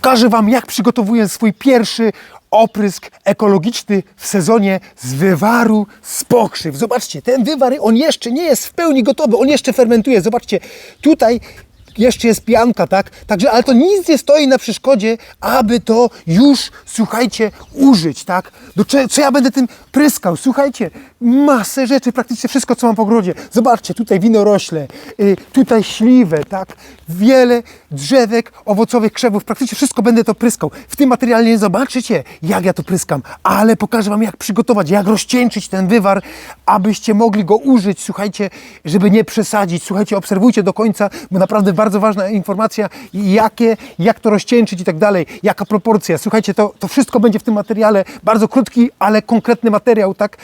pokażę Wam, jak przygotowuję swój pierwszy oprysk ekologiczny w sezonie z wywaru z pokrzyw. Zobaczcie, ten wywar, on jeszcze nie jest w pełni gotowy, on jeszcze fermentuje. Zobaczcie, tutaj jeszcze jest pianka, tak? Także, ale to nic nie stoi na przeszkodzie, aby to już, słuchajcie, użyć, tak? Do cze- co ja będę tym pryskał? Słuchajcie, masę rzeczy, praktycznie wszystko, co mam w ogrodzie. Zobaczcie, tutaj winorośle, y, tutaj śliwe, tak? Wiele drzewek, owocowych krzewów, praktycznie wszystko będę to pryskał. W tym materiale nie zobaczycie, jak ja to pryskam, ale pokażę Wam, jak przygotować, jak rozcieńczyć ten wywar, abyście mogli go użyć, słuchajcie, żeby nie przesadzić. Słuchajcie, obserwujcie do końca, bo naprawdę bardzo ważna informacja, jakie, jak to rozcieńczyć i tak dalej, jaka proporcja. Słuchajcie, to, to wszystko będzie w tym materiale, bardzo krótki, ale konkretny materiał, tak?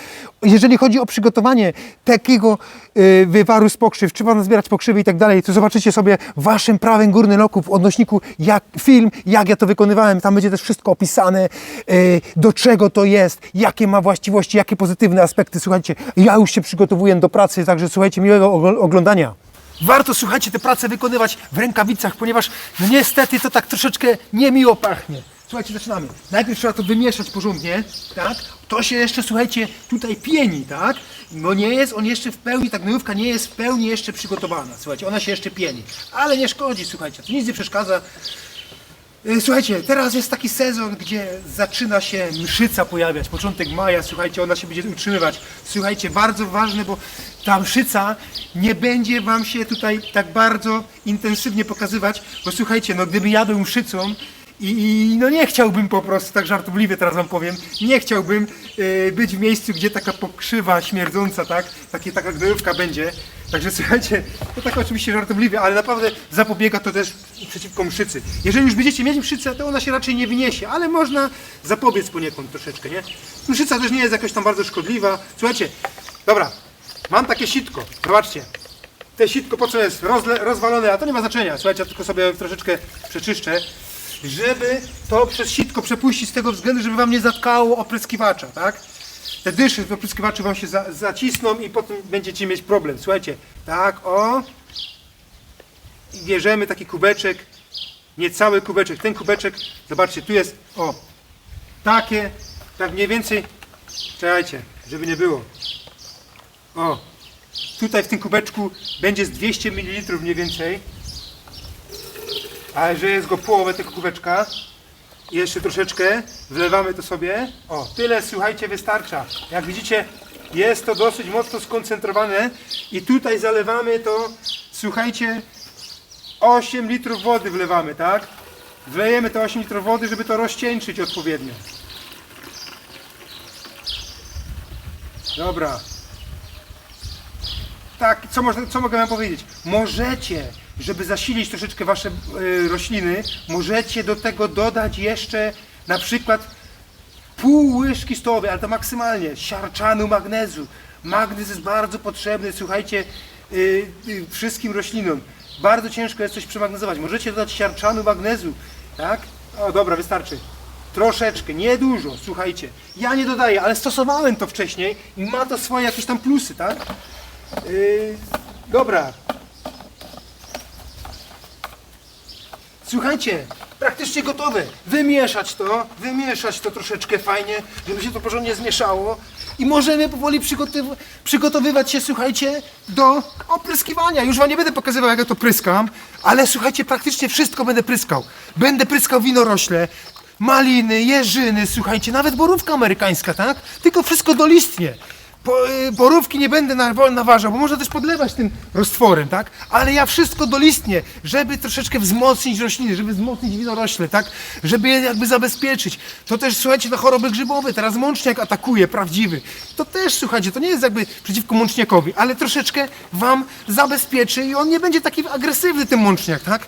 Jeżeli chodzi o przygotowanie takiego y, wywaru z pokrzyw, trzeba nazbierać pokrzywy i tak dalej, to zobaczycie sobie waszym prawym górnym loku w odnośniku jak, film, jak ja to wykonywałem. Tam będzie też wszystko opisane, y, do czego to jest, jakie ma właściwości, jakie pozytywne aspekty. Słuchajcie, ja już się przygotowuję do pracy, także słuchajcie, miłego ogl- oglądania. Warto, słuchajcie, tę pracę wykonywać w rękawicach, ponieważ no niestety to tak troszeczkę niemiło pachnie. Słuchajcie, zaczynamy. Najpierw trzeba to wymieszać porządnie, tak? To się jeszcze, słuchajcie, tutaj pieni, tak? Bo nie jest on jeszcze w pełni, ta gnojówka nie jest w pełni jeszcze przygotowana. Słuchajcie, ona się jeszcze pieni. Ale nie szkodzi, słuchajcie, to nic nie przeszkadza. Y, Słuchajcie, teraz jest taki sezon, gdzie zaczyna się mszyca pojawiać, początek maja, słuchajcie, ona się będzie utrzymywać. Słuchajcie, bardzo ważne, bo ta mszyca nie będzie Wam się tutaj tak bardzo intensywnie pokazywać, bo słuchajcie, no gdyby ja był mszycą i, i no nie chciałbym po prostu, tak żartobliwie teraz Wam powiem, nie chciałbym y, być w miejscu, gdzie taka pokrzywa śmierdząca, tak, takie, taka gnojówka będzie. Także słuchajcie, to tak oczywiście żartobliwie, ale naprawdę zapobiega to też przeciwko mszycy. Jeżeli już będziecie mieć mszycę, to ona się raczej nie wyniesie, ale można zapobiec poniekąd troszeczkę, nie? Mszyca też nie jest jakoś tam bardzo szkodliwa. Słuchajcie, dobra, mam takie sitko, zobaczcie. Te sitko po co jest Rozle, rozwalone, a to nie ma znaczenia. Słuchajcie, ja tylko sobie troszeczkę przeczyszczę, żeby to przez sitko przepuścić z tego względu, żeby wam nie zatkało opryskiwacza, tak? Te dysze z opryskiwaczy wam się za, zacisną i potem będziecie mieć problem. Słuchajcie, tak, o. I bierzemy taki kubeczek, nie cały kubeczek. Ten kubeczek, zobaczcie, tu jest, o, takie, tak mniej więcej, czekajcie, żeby nie było. O, tutaj w tym kubeczku będzie z 200 ml mniej więcej. A że jest go połowę tego kubeczka, jeszcze troszeczkę, wlewamy to sobie. O, tyle, słuchajcie, wystarcza. Jak widzicie, jest to dosyć mocno skoncentrowane i tutaj zalewamy to, słuchajcie, 8 litrów wody wlewamy, tak? Wlejemy te 8 litrów wody, żeby to rozcieńczyć odpowiednio. Dobra. Tak, co, co mogę wam powiedzieć? Możecie, żeby zasilić troszeczkę wasze y, rośliny, możecie do tego dodać jeszcze na przykład pół łyżki stołowej, ale to maksymalnie, siarczanu magnezu. Magnez jest bardzo potrzebny, słuchajcie, y, y, wszystkim roślinom. Bardzo ciężko jest coś przemagnezować. Możecie dodać siarczanu magnezu, tak? O, dobra, wystarczy. Troszeczkę, niedużo, słuchajcie. Ja nie dodaję, ale stosowałem to wcześniej i ma to swoje jakieś tam plusy, tak? Yy, dobra. Słuchajcie, praktycznie gotowe. Wymieszać to, wymieszać to troszeczkę fajnie, żeby się to porządnie zmieszało. I możemy powoli przygotow- przygotowywać się, słuchajcie, do opryskiwania. Już wam nie będę pokazywał, jak ja to pryskam, ale słuchajcie, praktycznie wszystko będę pryskał. Będę pryskał winorośle, maliny, jeżyny, słuchajcie, nawet borówka amerykańska, tak? Tylko wszystko dolistnie. Po, y, borówki nie będę na, naważał, bo można też podlewać tym roztworem, tak? Ale ja wszystko dolistnie, żeby troszeczkę wzmocnić rośliny, żeby wzmocnić winorośle, tak? Żeby je jakby zabezpieczyć. To też, słuchajcie, na choroby grzybowe, teraz mączniak atakuje, prawdziwy. To też, słuchajcie, to nie jest jakby przeciwko mączniakowi, ale troszeczkę wam zabezpieczy i on nie będzie taki agresywny, ten mączniak, tak?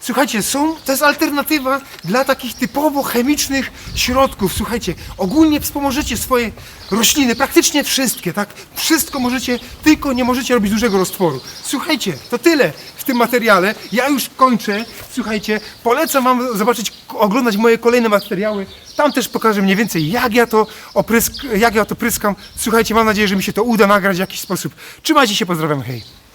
Słuchajcie, są, to jest alternatywa dla takich typowo chemicznych środków. Słuchajcie, ogólnie wspomożecie swoje rośliny, praktycznie wszystkie, tak? Wszystko możecie, tylko nie możecie robić dużego roztworu. Słuchajcie, to tyle w tym materiale. Ja już kończę. Słuchajcie, polecam Wam zobaczyć, oglądać moje kolejne materiały. Tam też pokażę mniej więcej, jak ja to oprysk, jak ja to pryskam. Słuchajcie, mam nadzieję, że mi się to uda nagrać w jakiś sposób. Trzymajcie się, pozdrawiam, hej.